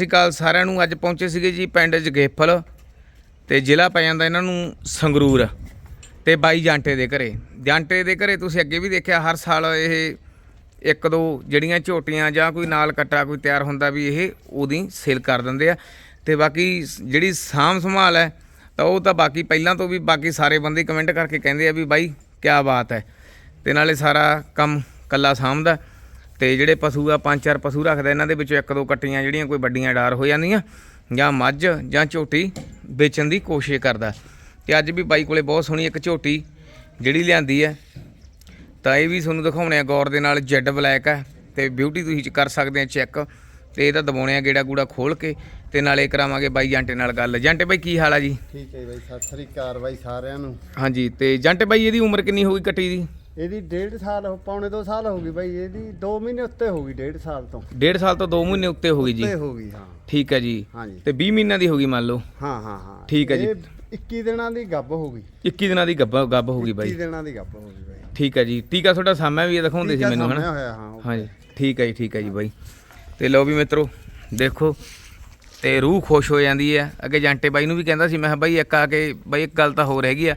ਸ਼੍ਰੀ ਅਕਾਲ ਸਾਰਿਆਂ ਨੂੰ ਅੱਜ ਪਹੁੰਚੇ ਸੀਗੇ ਜੀ ਪਿੰਡ ਜਗੇਫਲ ਤੇ ਜ਼ਿਲ੍ਹਾ ਪੈ ਜਾਂਦਾ ਇਹਨਾਂ ਨੂੰ ਸੰਗਰੂਰ ਤੇ ਬਾਈ ਜਾਂਟੇ ਦੇ ਘਰੇ। ਜਾਂਟੇ ਦੇ ਘਰੇ ਤੁਸੀਂ ਅੱਗੇ ਵੀ ਦੇਖਿਆ ਹਰ ਸਾਲ ਇਹ ਇੱਕ ਦੋ ਜਿਹੜੀਆਂ ਝੋਟੀਆਂ ਜਾਂ ਕੋਈ ਨਾਲ ਕੱਟਾ ਕੋਈ ਤਿਆਰ ਹੁੰਦਾ ਵੀ ਇਹ ਉਹਦੀ ਸੇਲ ਕਰ ਦਿੰਦੇ ਆ ਤੇ ਬਾਕੀ ਜਿਹੜੀ ਸਾਂਭ ਸੰਭਾਲ ਹੈ ਤਾਂ ਉਹ ਤਾਂ ਬਾਕੀ ਪਹਿਲਾਂ ਤੋਂ ਵੀ ਬਾਕੀ ਸਾਰੇ ਬੰਦੇ ਕਮੈਂਟ ਕਰਕੇ ਕਹਿੰਦੇ ਆ ਵੀ ਬਾਈ ਕੀ ਬਾਤ ਹੈ ਤੇ ਨਾਲੇ ਸਾਰਾ ਕੰਮ ਕੱਲਾ ਸਾਂਭਦਾ। ਤੇ ਜਿਹੜੇ ਪਸ਼ੂ ਆ ਪੰਜ ਚਾਰ ਪਸ਼ੂ ਰੱਖਦਾ ਇਹਨਾਂ ਦੇ ਵਿੱਚੋਂ ਇੱਕ ਦੋ ਕੱਟੀਆਂ ਜਿਹੜੀਆਂ ਕੋਈ ਵੱਡੀਆਂ ਡਾਰ ਹੋ ਜਾਂਦੀਆਂ ਜਾਂ ਮੱਝ ਜਾਂ ਝੋਟੀ ਵੇਚਣ ਦੀ ਕੋਸ਼ਿਸ਼ ਕਰਦਾ। ਤੇ ਅੱਜ ਵੀ ਬਾਈ ਕੋਲੇ ਬਹੁਤ ਸੋਹਣੀ ਇੱਕ ਝੋਟੀ ਜਿਹੜੀ ਲਿਆਂਦੀ ਹੈ। ਤਾਂ ਇਹ ਵੀ ਤੁਹਾਨੂੰ ਦਿਖਾਉਣੇ ਆ ਗੌਰ ਦੇ ਨਾਲ ਜੈਡ ਬਲੈਕ ਹੈ ਤੇ ਬਿਊਟੀ ਤੁਸੀਂ ਕਰ ਸਕਦੇ ਆ ਚੈੱਕ। ਤੇ ਇਹਦਾ ਦਬਾਉਣੇ ਆ ਗੇੜਾ ਗੂੜਾ ਖੋਲ ਕੇ ਤੇ ਨਾਲੇ ਕਰਾਵਾਂਗੇ ਬਾਈ ਜਾਂਟੇ ਨਾਲ ਗੱਲ। ਜਾਂਟੇ ਬਾਈ ਕੀ ਹਾਲ ਆ ਜੀ? ਠੀਕ ਹੈ ਬਾਈ ਸਤਿ ਸ੍ਰੀ ਅਕਾਲ ਬਾਈ ਸਾਰਿਆਂ ਨੂੰ। ਹਾਂਜੀ ਤੇ ਜਾਂਟੇ ਬਾਈ ਇਹਦੀ ਉਮਰ ਕਿੰਨੀ ਹੋਊਗੀ ਕੱਟੀ ਦੀ? ਇਹਦੀ ਡੇਢ ਸਾਲ ਹੋ- ਪੌਣੇ 2 ਸਾਲ ਹੋ ਗਈ ਬਾਈ ਇਹਦੀ 2 ਮਹੀਨੇ ਉੱਤੇ ਹੋ ਗਈ ਡੇਢ ਸਾਲ ਤੋਂ। ਡੇਢ ਸਾਲ ਤੋਂ 2 ਮਹੀਨੇ ਉੱਤੇ ਹੋ ਗਈ ਜੀ। ਉੱਤੇ ਹੋ ਗਈ ਹਾਂ। ਠੀਕ ਹੈ ਜੀ। ਹਾਂਜੀ। ਤੇ 20 ਮਹੀਨਿਆਂ ਦੀ ਹੋ ਗਈ ਮੰਨ ਲਓ। ਹਾਂ ਹਾਂ ਹਾਂ। ਠੀਕ ਹੈ ਜੀ। ਇਹ 21 ਦਿਨਾਂ ਦੀ ਗੱਭ ਹੋ ਗਈ। 21 ਦਿਨਾਂ ਦੀ ਗੱਬ ਗੱਬ ਹੋ ਗਈ 21 ਬਾਈ ਦਿਨਾਂ ਦੀ ਗੱਭ ਹੋ ਗਈ ਬਾਈ। ਠੀਕ ਹੈ ਜੀ। ਟੀਕਾ ਤੁਹਾਡਾ ਸਾਹਮਣੇ ਵੀ ਦਿਖਾਉਂਦੇ ਸੀ ਮੈਨੂੰ ਹਨਾ। ਹਾਂਜੀ। ਠੀਕ ਹੈ ਜੀ ਠੀਕ ਹੈ ਜੀ ਬਾਈ। ਤੇ ਲਓ ਵੀ ਮਿੱਤਰੋ ਦੇਖੋ ਤੇ ਰੂਹ ਖੁਸ਼ ਹੋ ਜਾਂਦੀ ਹੈ। ਅੱਗੇ ਜਾਂਟੇ ਬਾਈ ਨੂੰ ਵੀ ਕਹਿੰਦਾ ਸੀ ਮੈਂ ਕਿਹਾ ਬਾਈ ਇੱਕ ਆ ਕੇ ਬਾਈ ਇੱਕ ਗੱਲ ਤਾਂ ਹੋਰ ਹੈਗੀ ਆ।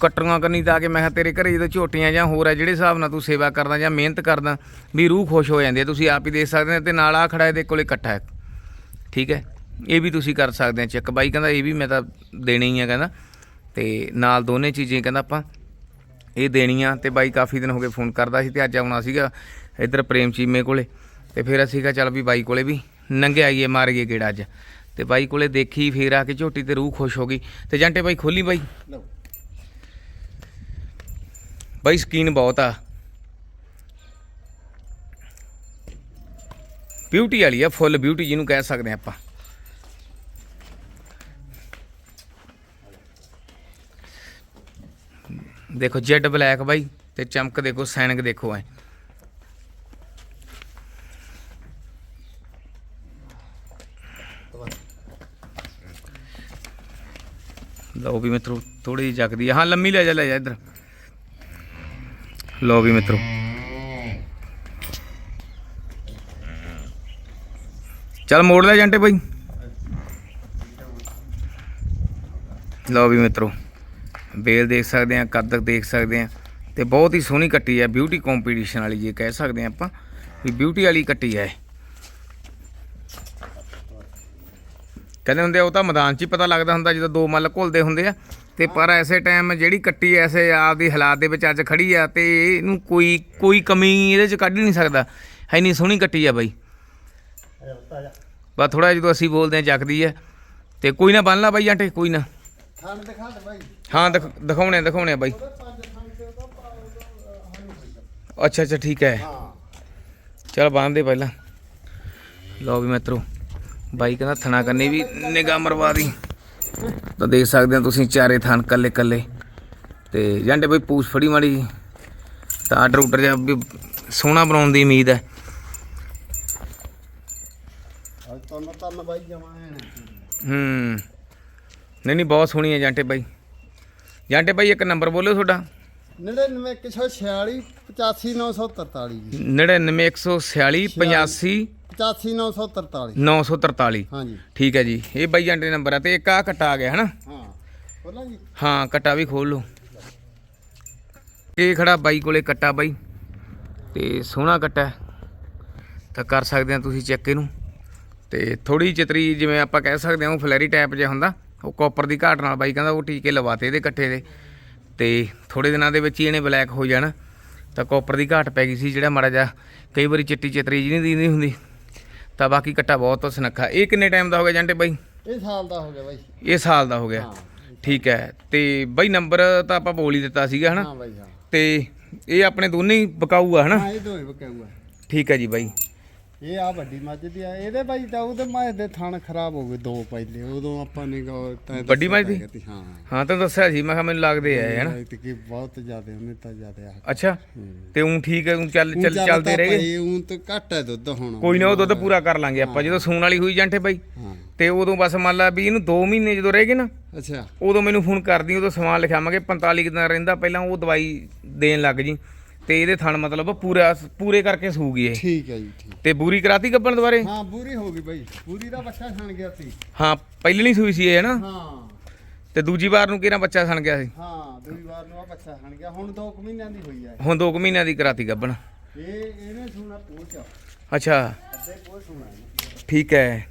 ਕਟਰੀਆਂ ਕਰਨੀ ਤਾਂ ਕਿ ਮੈਂ ਕਿਹਾ, ਤੇਰੇ ਘਰੇ ਜਦੋਂ ਝੋਟੀਆਂ ਜਾਂ ਹੋਰ ਆ, ਜਿਹੜੇ ਹਿਸਾਬ ਨਾਲ ਤੂੰ ਸੇਵਾ ਕਰਦਾ ਜਾਂ ਮਿਹਨਤ ਕਰਦਾ, ਵੀ ਰੂਹ ਖੁਸ਼ ਹੋ ਜਾਂਦੀ ਹੈ ਤੁਸੀਂ ਆਪ ਹੀ ਦੇਖ ਸਕਦੇ ਹੋ ਤੇ ਨਾਲ ਆ ਖੜਾ ਇਹਦੇ ਕੋਲੇ ਇਕੱਠਾ ਹੈ। ਠੀਕ ਹੈ? ਇਹ ਵੀ ਤੁਸੀਂ ਕਰ ਸਕਦੇ ਆ ਚੈੱਕ। ਬਾਈ ਕਹਿੰਦਾ, ਇਹ ਵੀ ਮੈਂ ਤਾਂ ਦੇਣੀ ਹੀ ਆ, ਕਹਿੰਦਾ। ਤੇ ਨਾਲ ਦੋਨੇ ਚੀਜ਼ਾਂ ਕਹਿੰਦਾ ਆਪਾਂ, ਇਹ ਦੇਣੀਆਂ ਤੇ ਬਾਈ ਕਾਫੀ ਦਿਨ ਹੋ ਗਏ ਫੋਨ ਕਰਦਾ ਸੀ ਤੇ ਅੱਜ ਆਉਣਾ ਸੀਗਾ ਇੱਧਰ ਪ੍ਰੇਮ ਚੀਮੇ ਕੋਲੇ। ਤੇ ਫਿਰ ਅਸੀਂ ਕਿਹਾ, ਚੱਲ ਵੀ ਬਾਈ ਕੋਲੇ ਵੀ ਨੰਗੇ ਆਈਏ, ਮਾਰੀਏ ਗੇੜਾ ਅੱਜ। ਤੇ ਬਾਈ ਕੋਲੇ ਦੇਖੀ, ਫੇਰ ਆ ਕੇ ਝੋਟੀ ਤੇ ਰੂਹ ਖੁਸ਼ ਹੋ ਗਈ। ਤੇ ਜਾਂਟੇ ਬਾਈ ਖੋਲੀ ਬਾਈ। ਬਾਈ ਸਕੀਨ ਬਹੁਤ ਆ। ਬਿਊਟੀ ਵਾਲੀ ਆ ਫੁੱਲ ਬਿਊਟੀ ਜਿਹਨੂੰ ਕਹਿ ਸਕਦੇ ਆ ਆਪਾਂ। ਦੇਖੋ, ਜੈਡ ਬਲੈਕ ਬਾਈ ਤੇ ਚਮਕ ਦੇਖੋ, ਸੈਨਿਕ ਦੇਖੋ ਐ। ਲਓ ਵੀ ਮਿੱਤਰੋ ਥੋੜੀ ਜਿਹੀ ਜਗਦੀ ਆ। ਹਾਂ, ਲੰਮੀ ਲੈ ਜਾ ਲੈ ਜਾ ਇੱਧਰ। ਲਓ ਵੀ ਮਿੱਤਰੋ। ਚੱਲ ਮੋੜ ਲੈ ਜੰਟੇ ਬਾਈ। ਲਓ ਵੀ ਮਿੱਤਰੋ ਬੇਲ ਦੇਖ ਸਕਦੇ ਆ ਕੱਦ ਦੇਖ ਸਕਦੇ ਆ ਤੇ ਬਹੁਤ ਹੀ ਸੋਹਣੀ ਕੱਟੀ ਹੈ ਬਿਊਟੀ ਕੰਪੀਟੀਸ਼ਨ ਵਾਲੀ ਜੇ ਕਹਿ ਸਕਦੇ ਆ ਆਪਾਂ, ਵੀ ਬਿਊਟੀ ਵਾਲੀ ਕੱਟੀ ਹੈ ਕਹਿੰਦੇ ਹੁੰਦੇ ਆ, ਉਹ ਤਾਂ ਮੈਦਾਨ 'ਚ ਹੀ ਪਤਾ ਲੱਗਦਾ ਹੁੰਦਾ, ਜਦੋਂ ਦੋ ਮੱਲ ਘੁਲਦੇ ਹੁੰਦੇ ਆ ਤੇ ਪਰ ਐਸੇ ਟਾਈਮ ਜਿਹੜੀ ਕੱਟੀ ਐਸੇ ਆਪਦੀ ਹਾਲਾਤ ਦੇ ਵਿੱਚ ਅੱਜ ਖੜੀ ਆ ਤੇ ਇਹਨੂੰ ਕੋਈ ਕੋਈ ਕਮੀ ਇਹਦੇ 'ਚ ਕੱਢ ਨਹੀਂ ਸਕਦਾ। ਹੈ ਨਹੀਂ ਸੋਹਣੀ ਕੱਟੀ ਆ ਬਾਈ। ਬਸ ਥੋੜਾ ਜਦੋਂ ਅਸੀਂ ਬੋਲਦੇ ਆ ਜਗਦੀ ਆ ਤੇ ਕੋਈ ਨਾ ਬੰਨ ਲਾ ਬਾਈ ਆਂਟੇ ਕੋਈ ਨਾ। ਹਾਂ ਦਿਖ- ਦਿਖਾਉਣੇ ਦਿਖਾਉਣੇ ਆ ਬਾਈ। ਅੱਛਾ ਅੱਛਾ ਠੀਕ ਹੈ। ਚਲ ਬੰਨ ਦੇ ਪਹਿਲਾਂ। ਲਓ ਵੀ ਮਿੱਤਰੋ ਬਾਈ ਕਹਿੰਦਾ ਥਣਾ ਕਰਨੀ ਵੀ ਨਿਗਾਹ ਮਰਵਾ ਦੀ। ਤਾਂ ਦੇਖ ਸਕਦੇ ਹੋ ਤੁਸੀਂ ਚਾਰੇ ਥਣ ਕੱਲੇ ਕੱਲੇ। ਤੇ ਜਾਂਡੇ ਬਈ ਪੂਛ ਫੜੀ ਮਾੜੀ। ਤਾਂ ਆਰਡਰ ਉਡਰ ਜਾ ਵੀ ਸੋਹਣਾ ਬਣਾਉਣ ਦੀ ਉਮੀਦ ਹੈ। ਅੱਜ ਤੁਹਾਨੂੰ ਤਨ ਬਾਈ ਜਮਾ ਹੈ ਹੂੰ। ਨਹੀਂ ਨਹੀਂ ਬਹੁਤ ਸੋਹਣੀ ਹੈ ਜਾਂਟੇ ਬਾਈ। ਜਾਂਟੇ ਬਾਈ ਇੱਕ ਨੰਬਰ ਬੋਲਿਓ ਤੁਹਾਡਾ। 99 146 85943 ਜੀ 99146 85 85943 943 ਹਾਂਜੀ। ਠੀਕ ਹੈ ਜੀ। ਇਹ ਬਾਈ ਜਾਂਟੇ ਨੰਬਰ ਹੈ ਤੇ ਇੱਕ ਆ ਕੱਟਾ ਆ ਗਿਆ ਹਨਾ? ਹਾਂ। ਜੀ? ਹਾਂ ਕੱਟਾ ਵੀ ਖੋਲ ਲਓ। ਇਹ ਖੜਾ ਬਾਈ ਕੋਲੇ ਕੱਟਾ ਬਾਈ। ਤੇ ਸੋਹਣਾ ਕੱਟਾ। ਤਾਂ ਕਰ ਸਕਦੇ ਆ ਤੁਸੀਂ ਚੈੱਕ ਇਹਨੂੰ। ਤੇ ਥੋੜੀ ਚਿਤਰੀ ਜਿਵੇਂ ਆਪਾਂ ਕਹਿ ਸਕਦੇ ਹਾਂ ਉਹ ਫਲੈਰੀ ਟਾਈਪ ਜਿਹਾ ਹੁੰਦਾ। ਉਹ ਕਾਪਰ ਦੀ ਘਾਟ ਨਾਲ ਬਾਈ ਕਹਿੰਦਾ ਉਹ ਟੀਕੇ ਲਵਾਤੇ ਇਹਦੇ ਕੱਟੇ ਦੇ। ਤੇ ਥੋੜੇ ਦਿਨਾਂ ਦੇ ਵਿੱਚ ਹੀ ਇਹਨੇ ਬਲੈਕ ਹੋ ਜਾਣਾ। ਤਾਂ ਕਾਪਰ ਦੀ ਘਾਟ ਪੈ ਗਈ ਸੀ ਜਿਹੜਾ ਮਾੜਾ ਜਿਹਾ। ਕਈ ਵਾਰੀ ਚਿੱਟੀ ਚਿਤਰੀ ਜਿਹੀ ਨਹੀਂ ਦਿੰਦੀ ਹੁੰਦੀ। ਤਾਂ ਬਾਕੀ ਕੱਟਾ ਬਹੁਤ ਸੁਨੱਖਾ। ਇਹ ਕਿੰਨੇ ਟਾਈਮ ਦਾ ਹੋ ਗਿਆ ਜਾਂਟੇ ਬਾਈ? ਇਹ ਸਾਲ ਦਾ ਹੋ ਗਿਆ ਬਾਈ। ਇਹ ਸਾਲ ਦਾ ਹੋ ਗਿਆ। ਠੀਕ ਹੈ। ਤੇ ਬਾਈ ਨੰਬਰ ਤਾਂ ਆਪਾਂ ਬੋਲ ਹੀ ਦਿੱਤਾ ਸੀਗਾ ਹਨਾ? ਹਾਂ ਬਾਈ ਹਾਂ। ਤੇ ਇਹ ਆਪਣੇ ਦੋਨੇ ਹੀ ਬਕਾਊ ਆ ਹਨਾ? ਹਾਂ ਇਹ ਦੋਵੇਂ ਬਕਾਊਆ ਠੀਕ ਹੈ ਜੀ ਬਾਈ। ਇਹ ਆ ਵੱਡੀ ਮੱਝ ਦੀ ਆ ਇਹਦੇ ਬਾਈ ਤਾਂ ਉਹਦੇ ਮੱਝ ਦੇ ਥਣ ਖਰਾਬ ਹੋ ਗਏ ਦੋ ਪਹਿਲੇ ਉਦੋਂ ਆਪਾਂ ਨੇ ਗੌਰ ਤਾਂ ਵੱਡੀ ਮੱਝ ਦੀ? ਹਾਂ। ਹਾਂ ਤਾਂ ਦੱਸਿਆ ਸੀ ਮੈਂ ਕਿਹਾ ਮੈਨੂੰ ਲੱਗਦੇ ਆ ਹਨਾ ਕੀ ਬਹੁਤ ਜ਼ਿਆਦਾ ਉਹਨੇ ਤਾਂ ਜ਼ਿਆਦਾ ਆ। ਅੱਛਾ ਤੇ ਉਹ ਠੀਕ ਹੈ ਊਂ ਚੱਲ ਚੱਲ ਚੱਲ ਚੱਲਦੇ ਰਹਿ ਗਏ? ਊਂ ਤਾਂ ਘੱਟ ਹੈ ਦੁੱਧ ਹੁਣ। ਕੋਈ ਨਾ ਉਹ ਦੁੱਧ ਪੂਰਾ ਕਰ ਲਾਂਗੇ ਆਪਾਂ ਜਦੋਂ ਸੂਣ ਵਾਲੀ ਹੋਈ ਜਾਂਟੇ ਬਾਈ। ਤੇ ਉਦੋਂ ਬਸ ਮੰਨ ਲਾ ਵੀ ਇਹਨੂੰ 2 ਮਹੀਨੇ ਜਦੋਂ ਰਹਿ ਗਏ ਨਾ ਅੱਛਾ। ਉਦੋਂ ਮੈਨੂੰ ਫੋਨ ਕਰਦੀ ਉਦੋਂ ਸਮਾਨ ਲਿਖਾਵਾਂਗੇ 45 ਕੁ ਦਿਨ ਰਹਿੰਦਾ ਪਹਿਲਾਂ ਉਹ ਦਵਾਈ ਦੇਣ ਲੱਗ ਜੀ। ਤੇ ਇਹਦੇ ਥਣ ਮਤਲਬ ਪੂਰਾ ਪੂਰੇ ਕਰਕੇ ਸੂਗੀ ਇਹ। ਠੀਕ ਹੈ ਜੀ ਠੀਕ। ਤੇ ਬੂਰੀ ਕਰਾਤੀ ਗੱਬਣ ਦੁਬਾਰੇ? ਹਾਂ ਪੂਰੀ ਹੋ ਗਈ ਬਾਈ। ਪੂਰੀ ਦਾ ਬੱਚਾ ਛਣ ਗਿਆ ਸੀ। ਹਾਂ ਪਹਿਲੀ ਨਹੀਂ ਸੂਈ ਸੀ ਇਹ ਨਾ ਹਾਂ। ਤੇ ਦੂਜੀ ਵਾਰ ਨੂੰ ਕਿਹੜਾ ਬੱਚਾ ਸਣ ਗਿਆ ਸੀ? ਹਾਂ ਦੂਜੀ ਵਾਰ ਨੂੰ ਆ ਬੱਚਾ ਛਣ ਗਿਆ। ਹੁਣ 2 ਮਹੀਨਿਆਂ ਦੀ ਹੋਈ ਹੈ ਹੁਣ 2 ਮਹੀਨਿਆਂ ਦੀ ਕਰਾਤੀ ਗੱਬਣ। ਇਹ ਇਹਨੇ ਸੁਣਾ ਪੋਚ ਅੱਛਾ। ਅੱਧੇ ਪੋਚ ਸੁਣਾ। ਠੀਕ ਹੈ।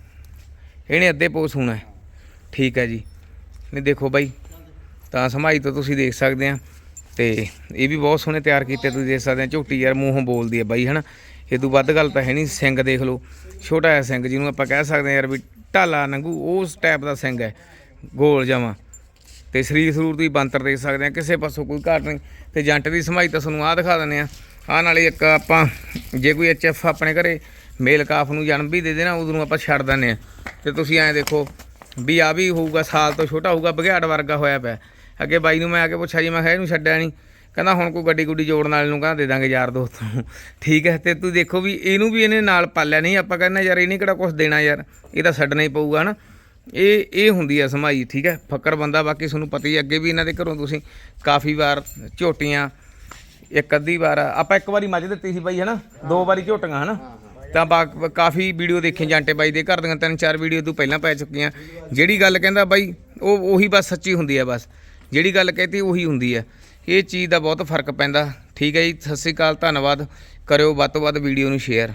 ਇਹਨੇ ਅੱਧੇ ਹੋਣਾ ਹੈ। ਠੀਕ ਹੈ ਜੀ। ਨਹੀਂ ਦੇਖੋ ਬਾਈ ਤਾਂ ਸਮਾਈ ਤੋਂ ਤੁਸੀਂ ਦੇਖ ਸਕਦੇ ਆ। ਤੇ ਇਹ ਵੀ ਬਹੁਤ ਸੋਹਣੇ ਤਿਆਰ ਕੀਤੇ ਤੁਸੀਂ ਦੇਖ ਸਕਦੇ ਆ, ਝੋਟੀ ਯਾਰ ਮੂੰਹੋਂ ਬੋਲਦੀ ਹੈ ਬਾਈ, ਹਨਾ? ਇਹ ਤੋਂ ਵੱਧ ਗੱਲ ਤਾਂ ਹੈ ਨਹੀਂ, ਸਿੰਘ ਦੇਖ ਲਓ, ਛੋਟਾ ਜਿਹਾ ਸਿੰਘ ਜਿਹਨੂੰ ਆਪਾਂ ਕਹਿ ਸਕਦੇ ਆ ਯਾਰ ਵੀ ਢਾਲਾ ਨੰਗੂ, ਉਸ ਟਾਈਪ ਦਾ ਸਿੰਘ ਹੈ, ਗੋਲ ਜਾਵਾਂ ਤੇ ਸਰੀਰ ਸਰੂਰ ਦੀ ਬੰਤਰ ਦੇਖ ਸਕਦੇ ਆ, ਕਿਸੇ ਪਾਸੋਂ ਕੋਈ ਘਾਟ ਨਹੀਂ। ਤੇ ਜੰਟ ਦੀ ਸਮਾਈ ਤਾਂ ਤੁਹਾਨੂੰ ਆਹ ਦਿਖਾ ਦਿੰਦੇ ਆ। ਆਹ ਨਾਲੇ ਇੱਕ ਆਪਾਂ, ਜੇ ਕੋਈ ਐਚਐਫ ਆਪਣੇ ਘਰੇ ਮੇਲ ਕਾਫ ਨੂੰ ਜਨਮ ਵੀ ਦੇ ਦੇਣਾ, ਉਦੋਂ ਨੂੰ ਆਪਾਂ ਛੱਡ ਦਿੰਦੇ ਆ। ਤੇ ਤੁਸੀਂ ਐਂ ਦੇਖੋ ਵੀ ਆ ਵੀ ਹੋਊਗਾ, ਸਾਲ ਤੋਂ ਛੋਟਾ ਹੋਊਗਾ, ਬਘਿਆੜ ਵਰਗਾ ਹੋਇਆ ਪਿਆ। ਅੱਗੇ ਬਾਈ ਨੂੰ ਮੈਂ ਆ ਕੇ ਪੁੱਛਿਆ ਜੀ, ਮੈਂ ਕਿਹਾ ਇਹਨੂੰ ਛੱਡਿਆ ਨਹੀਂ ਕਹਿੰਦਾ ਹੁਣ ਕੋਈ ਗੱਡੀ ਗੁੱਡੀ ਜੋੜਨ ਵਾਲੇ ਨੂੰ ਕਹਿੰਦਾ ਦੇ ਦਾਂਗੇ ਯਾਰ ਦੋਸਤ ਨੂੰ। ਠੀਕ ਹੈ, ਤੇ ਤੂੰ ਦੇਖੋ ਵੀ ਇਹਨੂੰ ਵੀ ਇਹਨੇ ਨਾਲ ਪਾਲਿਆ ਨਹੀਂ। ਆਪਾਂ ਕਹਿੰਦਾ ਯਾਰ ਇਹਨੇ ਕਿਹੜਾ ਕੁਝ ਦੇਣਾ ਯਾਰ, ਇਹ ਤਾਂ ਛੱਡਣਾ ਹੀ ਪਊਗਾ ਨਾ ਇਹ ਇਹ ਹੁੰਦੀ ਹੈ ਸਮਾਈ, ਠੀਕ ਹੈ। ਫੱਕਰ ਬੰਦਾ, ਬਾਕੀ ਤੁਹਾਨੂੰ ਪਤਾ ਹੀ ਅੱਗੇ ਵੀ ਇਹਨਾਂ ਦੇ ਘਰੋਂ ਤੁਸੀਂ ਕਾਫੀ ਵਾਰ ਝੋਟੀਆਂ, ਇੱਕ ਅੱਧੀ ਵਾਰ, ਆਪਾਂ ਇੱਕ ਵਾਰੀ ਮੱਝ ਦਿੱਤੀ ਸੀ ਬਾਈ, ਹਨਾ? ਦੋ ਵਾਰੀ ਝੋਟੀਆਂ, ਹਨਾ? ਤਾਂ ਬਾ- ਕਾਫੀ ਵੀਡੀਓ ਦੇਖੀ ਜਾਂਟੇ ਬਾਈ ਦੇ ਘਰ ਦੀਆਂ, ਤਿੰਨ ਚਾਰ ਵੀਡੀਓ ਤੋਂ ਪਹਿਲਾਂ ਪੈ ਚੁੱਕੀਆਂ। ਜਿਹੜੀ ਗੱਲ ਕਹਿੰਦਾ ਬਾਈ, ਉਹ, ਉਹੀ ਬਸ ਸੱਚੀ ਹੁੰਦੀ ਹੈ ਬਸ। ਜਿਹੜੀ ਗੱਲ ਕਹਤੀ ਉਹੀ ਹੁੰਦੀ ਹੈ। ਇਹ ਚੀਜ਼ ਦਾ ਬਹੁਤ ਫ਼ਰਕ ਪੈਂਦਾ। ਠੀਕ ਹੈ ਜੀ, ਸਤਿ ਸ਼੍ਰੀ ਅਕਾਲ, ਧੰਨਵਾਦ। ਕਰਿਓ ਵੱਧ ਤੋਂ ਵੱਧ ਵੀਡੀਓ ਨੂੰ ਸ਼ੇਅਰ